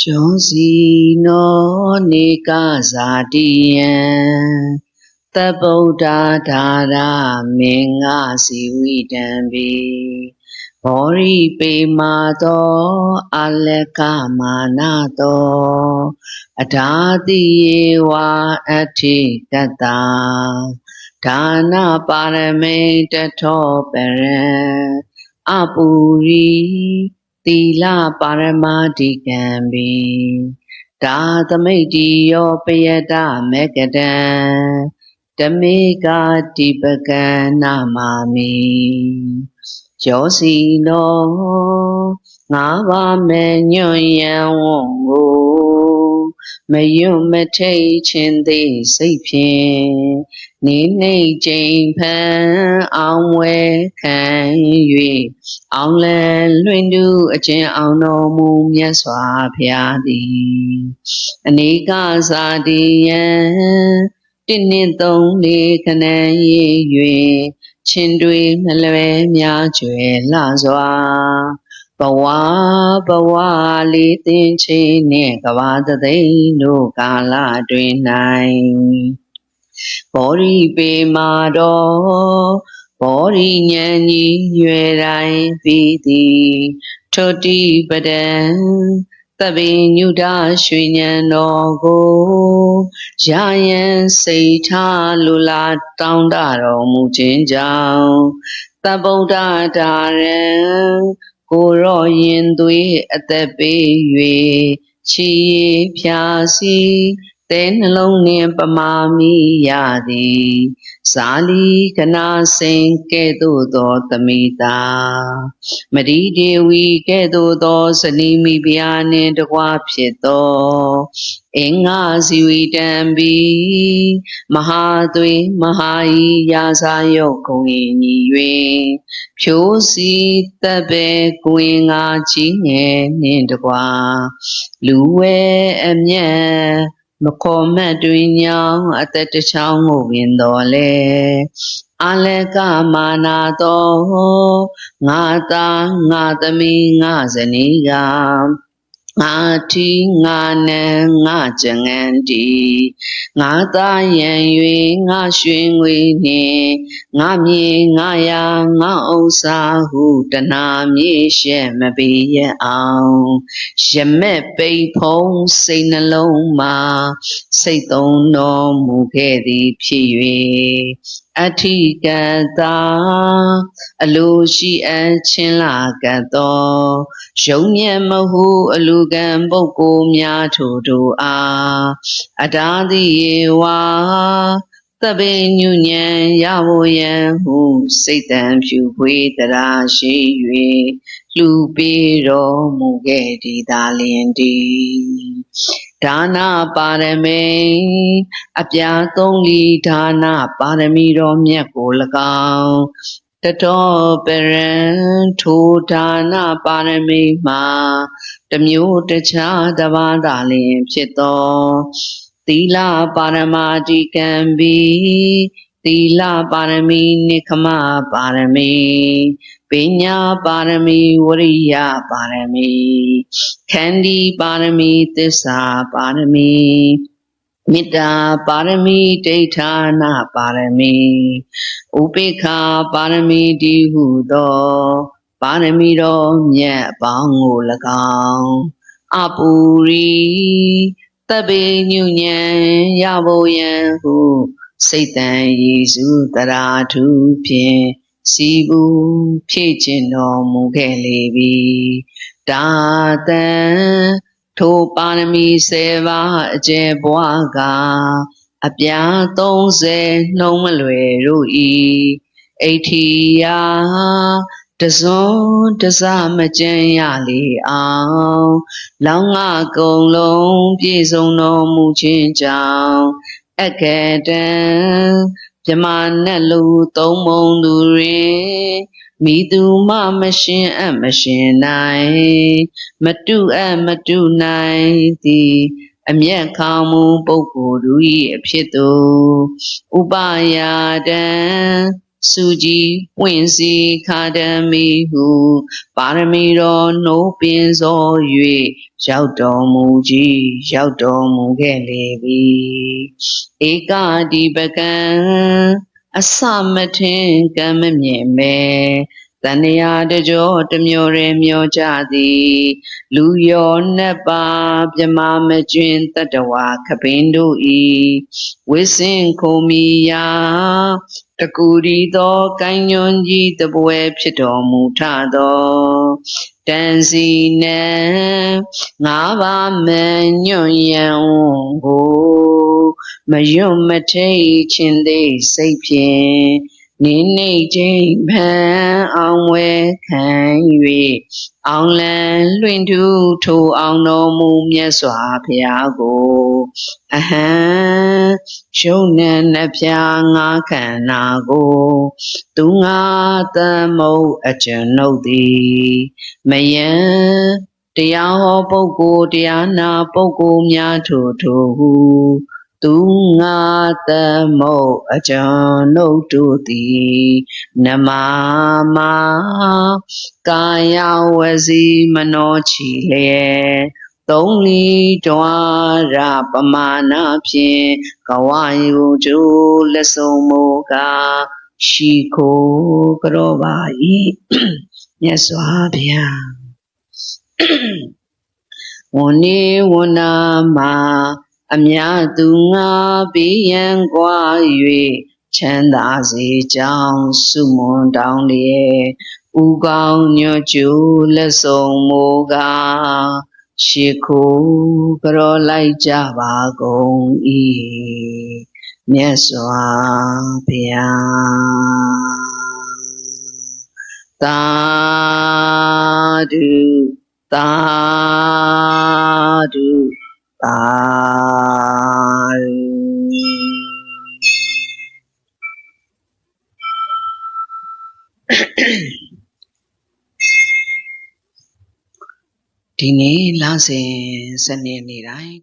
ယောစီနောနေကဇာတိယံသဗ္ဗုဒ္ဓဒါရမင်္ဂစီဝိတံပိဘောရိပေမာသောအလကမာနသောအဓာတိယေဝအဋ္ဌိတတ္တာဒါနပါရမိတထောပရံအပူရိ သီလပါရမဓိကံပိဒါသမိတ်တိယောပယတမေကတံဓမေကာတိပကံနာမာမိယောစီနောငါးပါးမေညွန့်ယံဝံကို မယွတ်မထိတ်ခြင်းသေးစိတ်ဖြင့်နေနေချိန်ဖန်အောင်ဝဲခံ၍အောင်လန်လွင်တူအကျဉ်အောင်တော်မူမြတ်စွာဘုရားသည်အနေကစာတိယံတစ်နှစ်သုံးလေးခဏရေး၍ချင်းတွေနှလွယ်များကျွယ်လှစွာ ဘဝဘဝလေးတင်ချေနှင့်ကဘာတသိန်းတို့ကာလတွင်၌ဘောရိပေမာတော်ဘောရိဉာဏ်ကြီးရွယ်တိုင်းပြီးသည်ထိုတိပဒံသဗ္ဗညုဒရွှေဉဏ်တော်ကိုရာယံစိတ်ထားလူလာတောင်းတတော်မူခြင်းကြောင့်သဗ္ဗုဒ္ဓဒါရံ ကိုရောရင်သွေးအသက်ပေး၍ချီဖြာစီ တဲနှလုံးနှင့်ပမာမိရသည်ဇာလီကနာစိန်ကဲ့သို့သောသမိတာမရိဒေဝီကဲ့သို့သောဇနီးမိဖုရားနှင့်တကွဖြစ်သောအင်္ဂါဇီဝီတံဘီမဟာသွေမဟာဤရာဇာယုတ်ကုံညီ၍ဖြိုးစီတပ်ပဲကိုင်ငါကြီးငယ်နှင့်တကွလူဝဲအမျက် မခေါ်မတ်တွင်ညောင်းအသက်တစ်ချောင်းကိုဝင်တော်လေအလကမာနာတော်ငါသာငါသမီးငါဇနီးက ငါတီငါနံငါကြငန်တီငါသာယံ၍ငါရွှင်ငွေနှင့်ငါမြေငါယာငါဥစ္စာဟုတနာမြေရှက်မပေးရအောင်ရမက်ပိတ်ဖုံးစိတ်နှလုံးမှာစိတ်သုံးတော်မူခဲ့သည်ဖြစ်၍ အထိကတာအလိုရှိအပ်ချင်းလာကတ်သောရုံမြတ်မဟုအလူကံပုဂ္ဂိုလ်များထို့တို့အားအတားသည်ယေဝါသဗ္ဗညုညံရဖို့ယံဟုစိတ်တံဖြူဖွေးတရာရှိ၍လူပေးတော်မူခဲ့သည်သာလျင်တည်း ဒါနပါရမေအပြာသုံးလီဒါနပါရမီတော်မြတ်ကို၎င်းတတော်ပရံထိုဒါနပါရမီမှာတမျိုးတခြားတပါးသာလျင်ဖြစ်သောသီလပါရမာတိကံဘီ သီလပါရမီနိခမပါရမီပညာပါရမီဝရိယပါရမီခန္ဒီပါရမီသစ္စာပါရမီမေတ္တာပါရမီဒိဋ္ဌာနာပါရမီဥပေက္ခပါရမီတိဟုသောပါရမီတော်မြတ်အပေါင်းကို၎င်းအပူရိတပေညုညံရဖို့ယံဟု စိတ်တန်ယေစုတရာထုဖြင့်စီဘူးဖြည့်ခြင်းတော်မူခဲ့လေပြီဒါတံထိုပါရမီ7ပါးအကျယ်ပွားကအပြာ30နှုံးမလွယ်တို့ဤအိဋ္ဌိယာတစွန်းတစမကြမ်းရလေအောင်လောင်းငါကုံလုံးပြည့်စုံတော်မူခြင်းကြောင့် အကတံမြမနဲ့လူသုံးမုံသူတွင်မိသူမမရှင်အပ်မရှင်နိုင်မတုအပ်မတုနိုင်သည်အမျက်ခေါမူပုဂ္ဂိုလ်တို့၏အဖြစ်သို့ဥပယာတံ စုကြည်ပွင့်စီခါတမီဟုပါရမီတော်နှုတ်ပင်စော၍ရောက်တော်မူကြီးရောက်တော်မူခဲ့လေပြီဧကဒီပကံအစမထင်ကံမမြင်မဲတဏှာတကြောတစ်မျိုးရဲမျောကြသည် လူယောနတ်ပါမြမမကျွင်တတဝါခပင်တို့ဤဝိစင်ခုံမီယာ တကူရီသောကိုင်းညွန်ကြီးတပွဲဖြစ်တော်မူထသောတန်စီနံငါးပါးမညွန့်ယံကိုမယွတ်မထိတ်ခြင်းသေးစိတ်ဖြင့် နိနေခြင်းဖန်အောင်ဝဲခံ၍အောင်လံလွင်ထူးထိုအောင်တော်မူမြတ်စွာဘုရားကိုအဟံရှုံနံနှပြငါခန္ဓာကိုသူငါသမုတ်အကျွန်ုပ်သည်မယံတရားဟောပုဂ္ဂိုလ်တရားနာပုဂ္ဂိုလ်များထို့ထို့ဟု သူငါသမုတ်အကျွန်ုပ်တို့သည်နမမာကာယဝစီမနောချီလျက်သုံးလီတွာရပမာဏဖြင့်ကဝယုကျိုးလက်ဆုံးမူကားရှိခိုးကြောပါ၏မြတ်စွာဘုရားဝနေဝနာမှာ အများသူငါဘေးရန်ကွာ၍ချမ်းသာစေကြောင်းစုမွန်တောင်းလျက်ဥကောင်းညွတ်ကျူလက်ဆောင်မိုးကားရှ िख ုကြောလိုက်ကြပါကုန်၏မြတ်စွာဘုရားသာဓုသာဓု သာဓုဒီနေ့လစဉ်စနေနေ့တိုင်း